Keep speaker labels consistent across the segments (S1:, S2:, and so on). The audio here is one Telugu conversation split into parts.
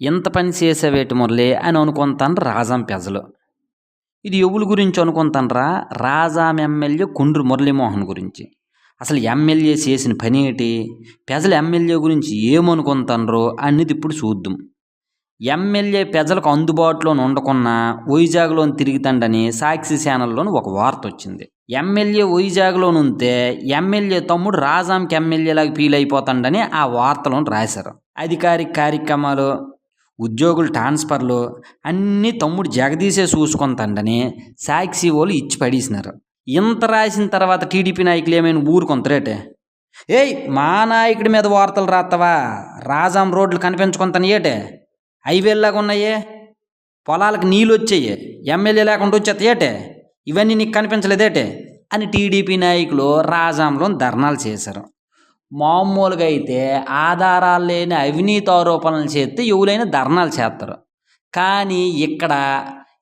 S1: ఇంత పని చేసేవేటి మురళి అని అనుకుంటాను రాజాం పెజలు. ఇది ఎవరి గురించి అనుకుంటానరా? రాజాం ఎమ్మెల్యే కుండ్రు మురళీమోహన్ గురించి. అసలు ఎమ్మెల్యే చేసిన పని ఏంటి ప్రజలు ఎమ్మెల్యే గురించి ఏమనుకుంటారో అనేది ఇప్పుడు చూద్దాం. ఎమ్మెల్యే ప్రజలకు అందుబాటులోని ఉండకున్నా వైజాగ్లోని తిరుగుతాడని సాక్షి ఛానల్లోని ఒక వార్త వచ్చింది. ఎమ్మెల్యే వైజాగ్లోని ఉంటే ఎమ్మెల్యే తమ్ముడు రాజాంకి ఎమ్మెల్యేలాగా ఫీల్ అయిపోతాడని ఆ వార్తలో రాశారు. అధికారిక కార్యక్రమాలు ఉద్యోగులు ట్రాన్స్ఫర్లు అన్నీ తమ్ముడు జగదీశే చూసుకుందండని సాక్షి వాళ్ళు ఇచ్చి పడేసినారు. ఇంత రాసిన తర్వాత టీడీపీ నాయకులు ఏమైనా ఊరుకొంతరేటే? ఏయ్ మా నాయకుడి మీద వార్తలు రాస్తావా రాజాం రోడ్లు కనిపించుకుంటాను ఏటే? హైవేలాగా ఉన్నాయే? పొలాలకు నీళ్ళు వచ్చాయి? ఎమ్మెల్యే లేకుండా వచ్చేది ఏటే? ఇవన్నీ నీకు కనిపించలేదేటే? అని టీడీపీ నాయకులు రాజాంలో ధర్నాలు చేశారు. మామూలుగా అయితే ఆధారాలు లేని అవినీతి ఆరోపణలు చేస్తే ఎవరైనా ధర్నాలు చేస్తారు. కానీ ఇక్కడ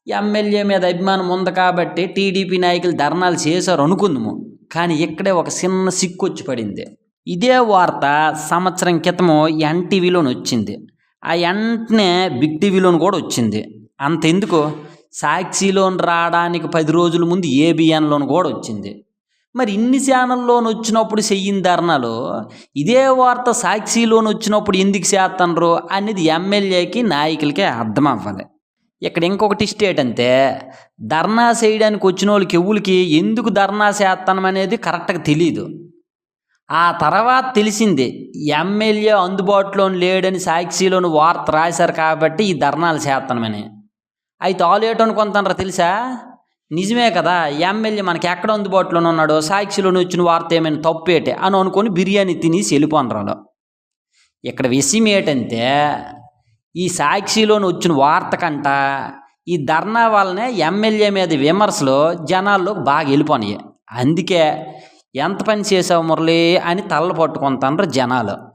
S1: ఎమ్మెల్యే మీద అభిమానం ఉంది కాబట్టి టీడీపీ నాయకులు ధర్నాలు చేశారు అనుకుందాము. కానీ ఇక్కడే ఒక చిన్న సిక్కు వచ్చి పడింది. ఇదే వార్త సంవత్సరం క్రితము ఎన్టీవీలోని వచ్చింది. ఆ వెంటనే బిగ్ టీవీలోని కూడా వచ్చింది. అంతెందుకు? సాక్షిలోని రావడానికి పది రోజుల ముందు ఏబిఎన్లోని కూడా వచ్చింది. మరి ఇన్ని ఛానల్లోని వచ్చినప్పుడు చెయ్యిన ధర్నాలు ఇదే వార్త సాక్షిలోని వచ్చినప్పుడు ఎందుకు చేస్తున్నారు అనేది ఎమ్మెల్యేకి నాయకులకే అర్థం అవ్వాలి ఇక్కడ ఇంకొకటి స్టేట్ అంటే ధర్నా చేయడానికి వచ్చిన వాళ్ళకి ఎవరికి ఎందుకు ధర్నా చేస్తానం అనేది కరెక్ట్గా తెలియదు ఆ తర్వాత తెలిసింది ఎమ్మెల్యే అందుబాటులో లేడని సాక్షిలోని వార్త రాశారు కాబట్టి ఈ ధర్నాలు చేస్తానమని అయితే ఆలు ఏటనుకుంటారా తెలుసా? నిజమే కదా ఎమ్మెల్యే మనకి ఎక్కడ అందుబాటులో ఉన్నాడో సాక్షిలోని వచ్చిన వార్త ఏమైనా తప్పేటే అని అనుకొని బిర్యానీ తినేసి వెళ్ళిపోనరాడు ఇక్కడ విషయం ఏంటంటే ఈ సాక్షిలోని వచ్చిన వార్త కంట ఈ ధర్నా వల్లనే ఎమ్మెల్యే మీద విమర్శలు జనాల్లో బాగా వెళ్ళిపోయినాయి అందుకే ఎంత పని చేసావు మురళి అని తల్ల పట్టుకుంటారు జనాలు.